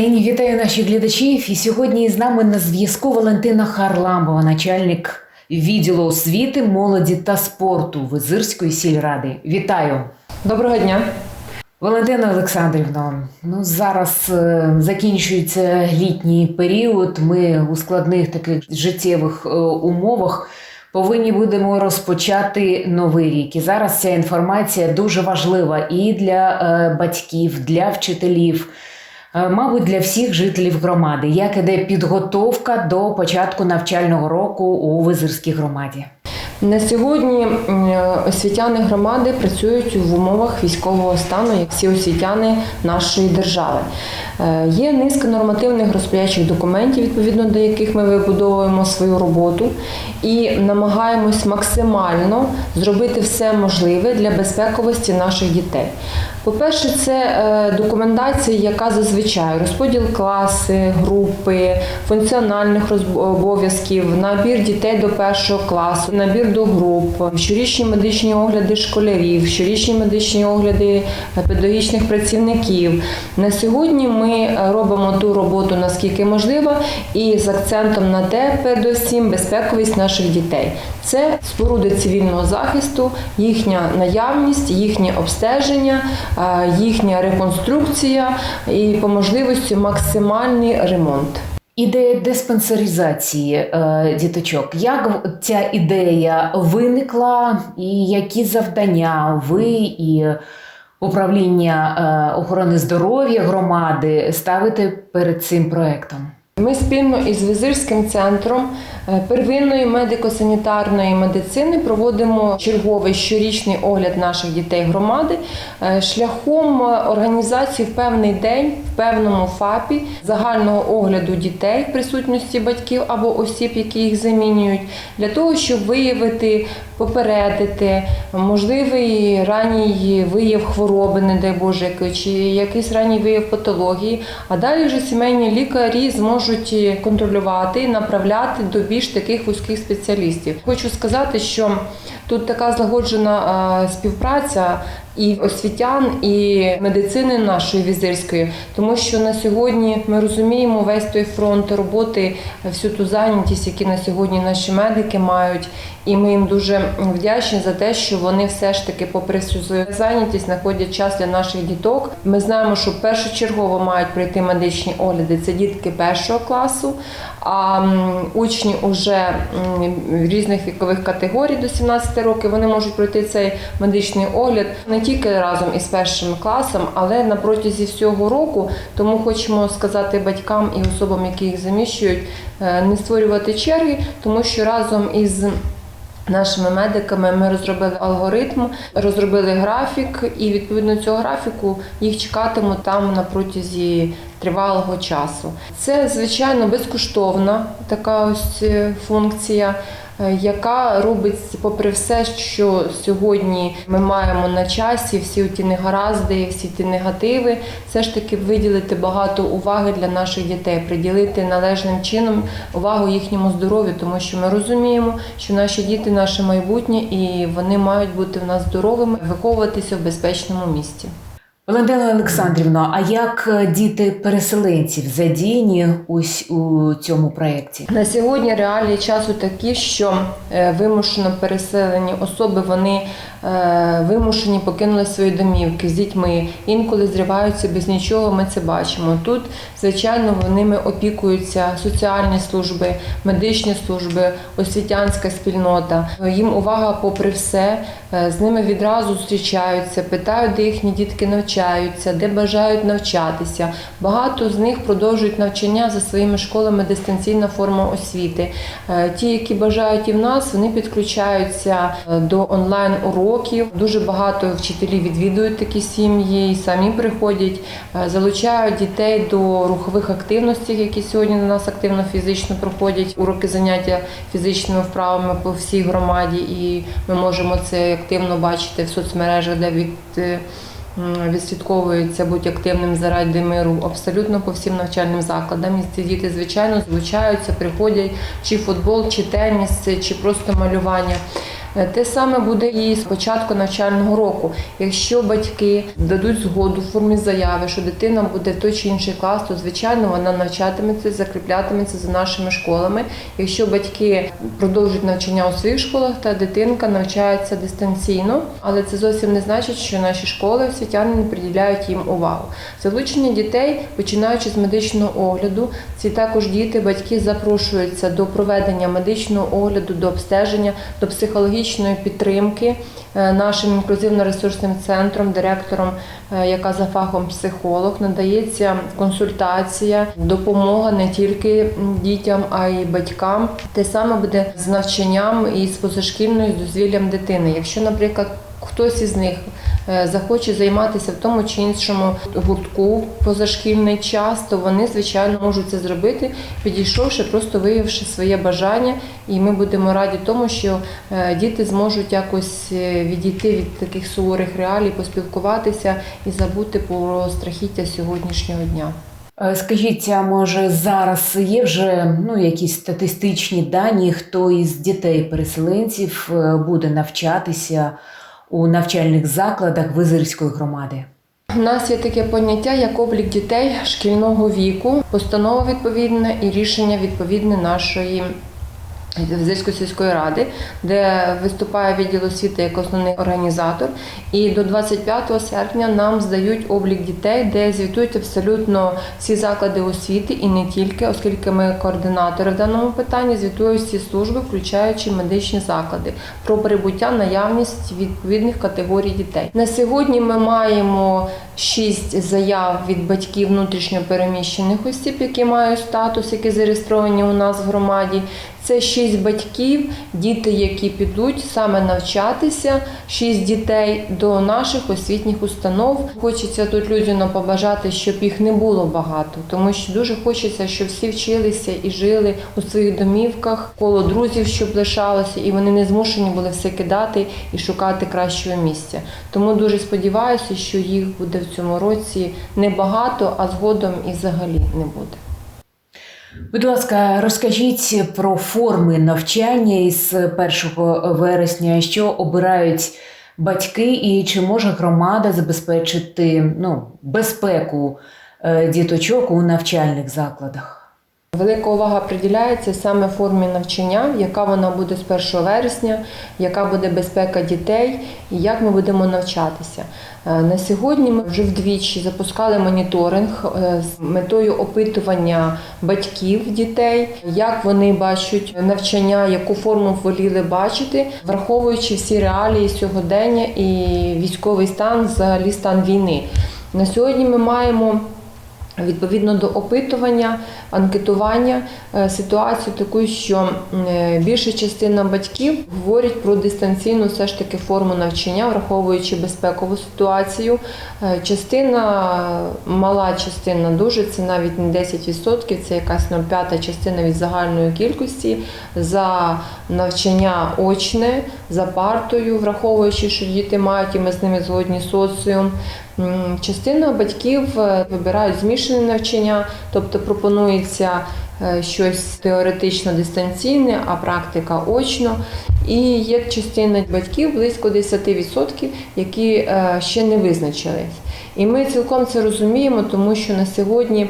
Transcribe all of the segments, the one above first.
День, вітаю наших глядачів. І сьогодні з нами на зв'язку Валентина Харламбова, начальник відділу освіти, молоді та спорту Визирської сільради. Вітаю! Доброго дня. Валентина Олександрівна, ну зараз е, закінчується літній період. Ми у складних таких життєвих е, умовах повинні будемо розпочати новий рік. І зараз ця інформація дуже важлива і для е, батьків, для вчителів. Е, Мабуть, для всіх жителів громади, як іде підготовка до початку навчального року у Визирській громаді. На сьогодні освітяни громади працюють в умовах військового стану, як всі освітяни нашої держави. Е, Є низка нормативних розпорядчих документів, відповідно до яких ми вибудовуємо свою роботу і намагаємось максимально зробити все можливе для безпековості наших дітей. По-перше, це е, документація, яка зазвичай розподіл класи, групи, функціональних обов'язків, набір дітей до першого класу, набір до груп, щорічні медичні огляди школярів, щорічні медичні огляди педагогічних працівників. На сьогодні ми е, робимо ту роботу наскільки можливо, і з акцентом на те, передусім, безпековість наших дітей. Це споруди цивільного захисту, їхня наявність, їхнє обстеження, е, їхня реконструкція і по можливості максимальний ремонт. Ідея диспансеризації е, діточок. Як ця ідея виникла, і які завдання ви і управління е, охорони здоров'я громади ставите перед цим проектом? Ми спільно із візирським центром е, первинної медико-санітарної медицини проводимо черговий щорічний огляд наших дітей громади е, шляхом е, організації в певний день в певному ФАПі загального огляду дітей в присутності батьків або осіб, які їх замінюють, для того, щоб виявити, попередити можливий ранній вияв хвороби, не дай Боже, чи якийсь ранній вияв патології. А далі вже сімейні лікарі зможуть контролювати і направляти до більш таких вузьких спеціалістів. Хочу сказати, що тут така злагоджена е, співпраця і освітян, і медицини нашої візирської, тому що на сьогодні ми розуміємо весь той фронт роботи, всю ту зайнятість, які на сьогодні наші медики мають. І ми їм дуже вдячні за те, що вони все ж таки, попри всю свою зайнятість, знаходять час для наших діток. Ми знаємо, що першочергово мають пройти медичні огляди. Це дітки першого класу, а учні вже різних вікових категорій до 17 років вони можуть пройти цей медичний огляд не тільки разом із першим класом, але на протязі всього року. Тому хочемо сказати батькам і особам, які їх заміщують, е, не створювати черги, тому що разом із Нашими медиками ми розробили алгоритм, розробили графік, і відповідно цього графіку їх чекатимуть там на протязі тривалого часу. Це звичайно безкоштовна така ось е, функція, яка робить, попри все, що сьогодні ми маємо на часі, всі ті негаразди, всі ті негативи, все ж таки виділити багато уваги для наших дітей, приділити належним чином увагу їхньому здоров'ю, тому що ми розуміємо, що наші діти наше майбутнє, і вони мають бути в нас здоровими, виховуватися в безпечному місці. Валентина Олександрівна, а як е, діти переселенців задіяні ось у цьому проєкті? На сьогодні реалії часу такі, що е, вимушено переселені особи вони е, вимушені покинули свої домівки з дітьми, інколи зриваються без нічого. Ми це бачимо. Тут, звичайно, ними опікуються соціальні служби, медичні служби, освітянська спільнота. Їм увага, попри все, з ними відразу зустрічаються, питають, де їхні дітки навчаються, де бажають навчатися. Багато з них продовжують навчання за своїми школами дистанційна форма освіти. Е, Ті, які бажають і в нас, вони підключаються е, до онлайн уроків. Дуже багато вчителів відвідують такі сім'ї і самі приходять, е, залучають дітей до рухових активностей, які сьогодні на нас активно фізично проходять. Уроки заняття фізичними вправами по всій громаді, і ми можемо це активно бачити в соцмережах, де від відслідковується будь активним заради миру абсолютно по всім навчальним закладам. І ці діти, звичайно, звучаються, приходять чи футбол, чи теніс, чи просто малювання. Е, Те саме буде і з початку навчального року. Якщо батьки дадуть згоду в формі заяви, що дитина буде в той чи інший клас, то звичайно вона навчатиметься, закріплятиметься за нашими школами. Якщо батьки продовжують навчання у своїх школах, та дитинка навчається дистанційно, але це зовсім не значить, що наші школи освітяни не приділяють їм увагу. Залучення дітей, починаючи з медичного огляду, ці також діти, батьки запрошуються до проведення медичного огляду, до обстеження, до психологічної підтримки е, нашим інклюзивно-ресурсним центром, директором, е, яка за фахом психолог, надається консультація, допомога не тільки дітям, а й батькам. Те саме буде з навчанням і з позашкільною з дозвіллям дитини. Якщо, наприклад, хтось із них захоче займатися в тому чи іншому гуртку позашкільний час, то вони звичайно можуть це зробити, підійшовши, просто виявивши своє бажання, і ми будемо раді тому, що е, діти зможуть якось е, відійти від таких суворих реалій, поспілкуватися і забути про страхіття сьогоднішнього дня. Е, Скажіть, а може зараз є вже ну, якісь статистичні дані, хто із дітей-переселенців е, буде навчатися у навчальних закладах Визирської громади? У нас є таке поняття, як облік дітей шкільного віку, постанова відповідна і рішення відповідне нашої Візирської сільської ради, де виступає відділ освіти як основний організатор. І до 25 серпня нам здають облік дітей, де звітують абсолютно всі заклади освіти і не тільки, оскільки ми координатори в даному питанні, звітують всі служби, включаючи медичні заклади, про прибуття, наявність відповідних категорій дітей. На сьогодні ми маємо шість заяв від батьків внутрішньо переміщених осіб, які мають статус, які зареєстровані у нас в громаді. Це шість батьків, діти, які підуть саме навчатися, шість дітей до наших освітніх установ. Хочеться тут людям побажати, щоб їх не було багато, тому що дуже хочеться, щоб всі вчилися і жили у своїх домівках, коло друзів, щоб лишалося, і вони не змушені були все кидати і шукати кращого місця. Тому дуже сподіваюся, що їх буде в цьому році небагато, а згодом і взагалі не буде. Будь ласка, розкажіть про форми навчання із 1 вересня, що обирають батьки, і чи може громада забезпечити ну, безпеку е, діточок у навчальних закладах? Велика увага приділяється саме формі навчання, яка вона буде з 1 вересня, яка буде безпека дітей і як ми будемо навчатися. Е, На сьогодні ми вже вдвічі запускали моніторинг е, з метою опитування батьків дітей, як вони бачать навчання, яку форму воліли бачити, враховуючи всі реалії сьогодення і військовий стан, взагалі стан війни. На сьогодні ми маємо Відповідно до опитування, анкетування, е, ситуацію таку, що е, більша частина батьків говорять про дистанційну все ж таки форму навчання, враховуючи безпекову ситуацію. Е, Частина, мала частина дуже, це навіть не 10%, це якась ну, п'ята частина від загальної кількості за навчання очне, за партою, враховуючи, що діти мають, і ми з ними згодні соціум. Частина батьків вибирають змішане навчання, тобто пропонується е, щось теоретично дистанційне, а практика очно. І є частина батьків близько 10%, які е, ще не визначились. І ми цілком це розуміємо, тому що на сьогодні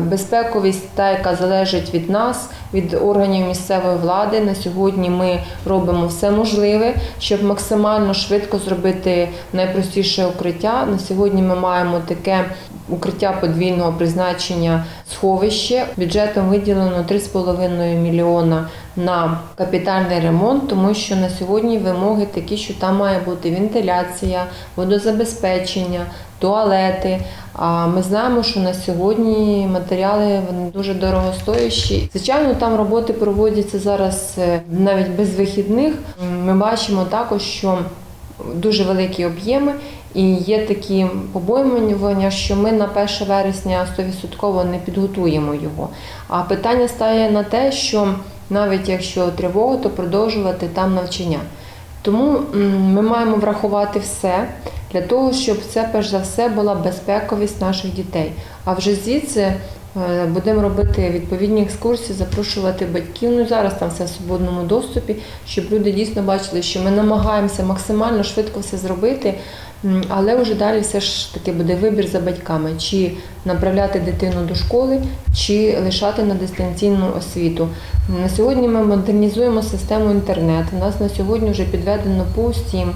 безпековість, та яка залежить від нас, від органів місцевої влади. На сьогодні ми робимо все можливе, щоб максимально швидко зробити найпростіше укриття. На сьогодні ми маємо таке укриття подвійного призначення сховище. Бюджетом виділено 3,5 мільйона на капітальний ремонт, тому що на сьогодні вимоги такі, що там має бути вентиляція, водозабезпечення, туалети. А ми знаємо, що на сьогодні матеріали вони дуже дорогостоящі. Звичайно, там роботи проводяться зараз е, навіть без вихідних. Ми бачимо також, що дуже великі об'єми. І є такі побоювання, що ми на 1 вересня 100% не підготуємо його. А питання стає на те, що навіть якщо тривога, то продовжувати там навчання. Тому ми маємо врахувати все для того, щоб це перш за все була безпековість наших дітей. А вже звідси Будемо робити відповідні екскурсії, запрошувати батьків. Ну зараз там все в свободному доступі, щоб люди дійсно бачили, що ми намагаємося максимально швидко все зробити. Але вже далі все ж таки буде вибір за батьками, чи направляти дитину до школи, чи лишати на дистанційну освіту. На сьогодні ми модернізуємо систему інтернет. У нас на сьогодні вже підведено по усім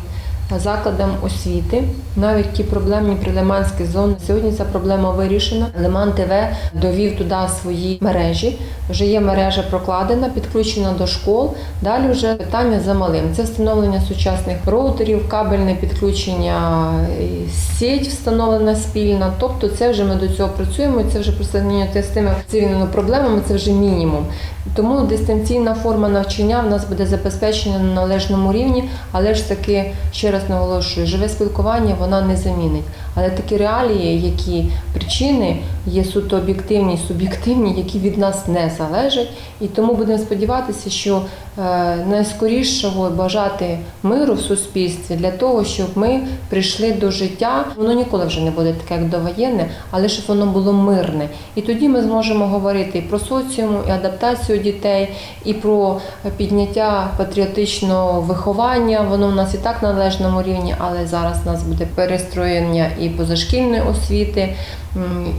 закладам освіти, навіть ті проблемні прилиманські зони. Сьогодні ця проблема вирішена. Лиман ТВ довів туди свої мережі. Вже є мережа прокладена, підключена до школ. Далі вже питання за малим. Це встановлення сучасних роутерів, кабельне підключення, і сеть встановлена спільна. Тобто, це вже ми до цього працюємо. Це вже по з тими цивільними проблемами. Це вже мінімум. Тому дистанційна форма навчання в нас буде забезпечена на належному рівні, але ж таки ще раз наголошую, живе спілкування вона не замінить. Але такі реалії, які причини є суто об'єктивні, суб'єктивні, які від нас не залежать. І тому будемо сподіватися, що е, найскорішого бажати миру в суспільстві для того, щоб ми прийшли до життя. Воно ніколи вже не буде таке, як довоєнне, але щоб воно було мирне. І тоді ми зможемо говорити і про соціум, і адаптацію дітей, і про підняття патріотичного виховання. Воно в нас і так на належному рівні, але зараз у нас буде перестроєння і позашкільної освіти.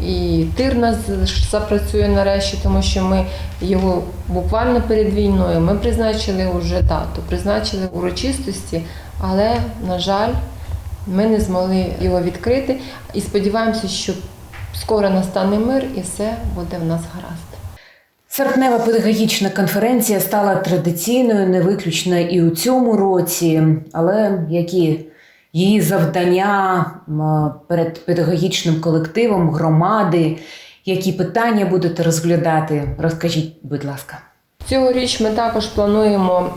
І тир нас запрацює нарешті, тому що ми його буквально перед війною ми призначили вже дату, призначили урочистості, але на жаль, ми не змогли його відкрити. І сподіваємося, що скоро настане мир і все буде в нас гаразд. Серпнева педагогічна конференція стала традиційною, не виключно і у цьому році. Але які її завдання перед педагогічним колективом, громади, які питання будете розглядати? Розкажіть, будь ласка. Цьогоріч ми також плануємо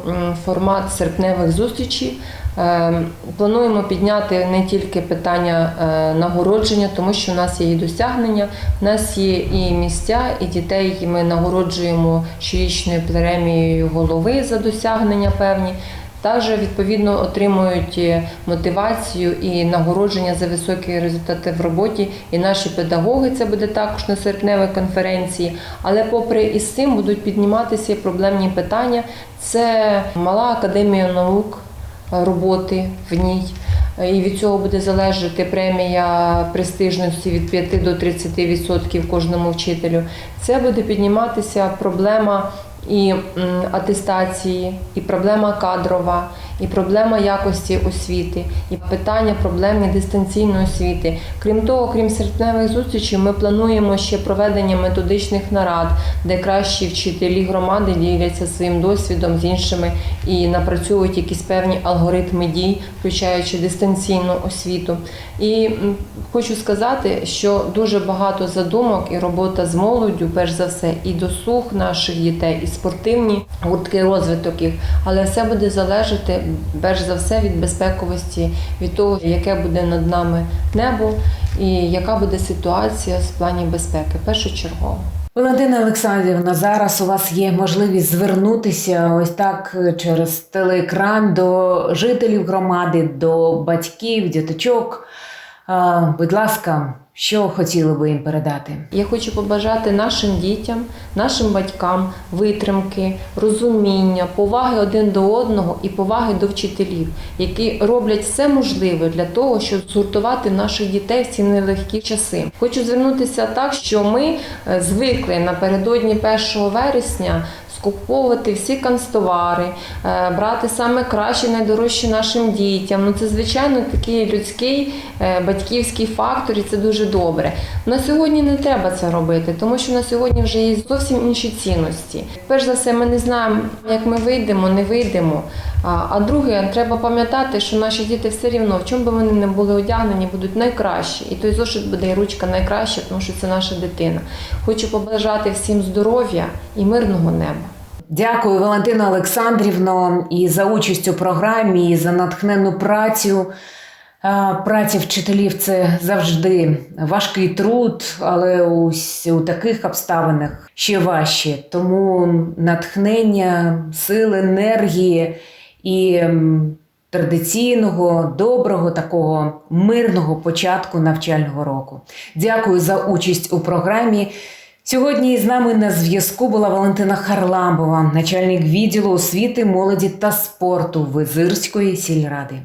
формат серпневих зустрічей. Е, Плануємо підняти не тільки питання е, нагородження, тому що в нас є і досягнення, в нас є і місця, і дітей ми нагороджуємо щорічною премією голови за досягнення певні. Також відповідно отримують е, мотивацію і нагородження за високі результати в роботі. І наші педагоги це буде також на серпневій конференції. Але попри із цим будуть підніматися проблемні питання. Це мала академія наук е, роботи в ній. Е, І від цього буде залежати премія престижності від 5 до 30% кожному вчителю. Це буде підніматися проблема і атестації, і проблема кадрова, і проблема якості освіти, і питання проблеми дистанційної освіти. Крім того, крім серпневих зустрічей, ми плануємо ще проведення методичних нарад, де кращі вчителі громади діляться своїм досвідом з іншими і напрацьовують якісь певні алгоритми дій, включаючи дистанційну освіту. І хочу сказати, що дуже багато задумок і робота з молоддю, перш за все, і досуг наших дітей, і спортивні гуртки розвиток їх, але все буде залежати перш за все від безпековості, від того, яке буде над нами небо і яка буде ситуація з плані безпеки. Першочергово. Валентина Олександрівна, зараз у вас є можливість звернутися ось так через телеекран до жителів громади, до батьків, діточок. Будь ласка, що хотіли би їм передати? Я хочу побажати нашим дітям, нашим батькам витримки, розуміння, поваги один до одного і поваги до вчителів, які роблять все можливе для того, щоб згуртувати наших дітей в ці нелегкі часи. Хочу звернутися так, що ми е, звикли напередодні 1 вересня. Скуповувати всі канцтовари, е, брати саме краще, найдорожче нашим дітям. Ну це звичайно такий людський е, батьківський фактор, і це дуже добре. На сьогодні не треба це робити, тому що на сьогодні вже є зовсім інші цінності. Перш за все, ми не знаємо, як ми вийдемо, не вийдемо. А, друге, треба пам'ятати, що наші діти все рівно, в чому би вони не були одягнені, будуть найкращі. І той зошит буде і ручка найкраща, тому що це наша дитина. Хочу побажати всім здоров'я і мирного неба. Дякую, Валентина Олександрівно, і за участь у програмі, і за натхненну працю. Праця вчителів це завжди важкий труд, але ось у таких обставинах ще важче. Тому натхнення, сили, енергії і традиційного, доброго, такого мирного початку навчального року. Дякую за участь у програмі. Сьогодні з нами на зв'язку була Валентина Харламбова, начальник відділу освіти, молоді та спорту Визирської сільради.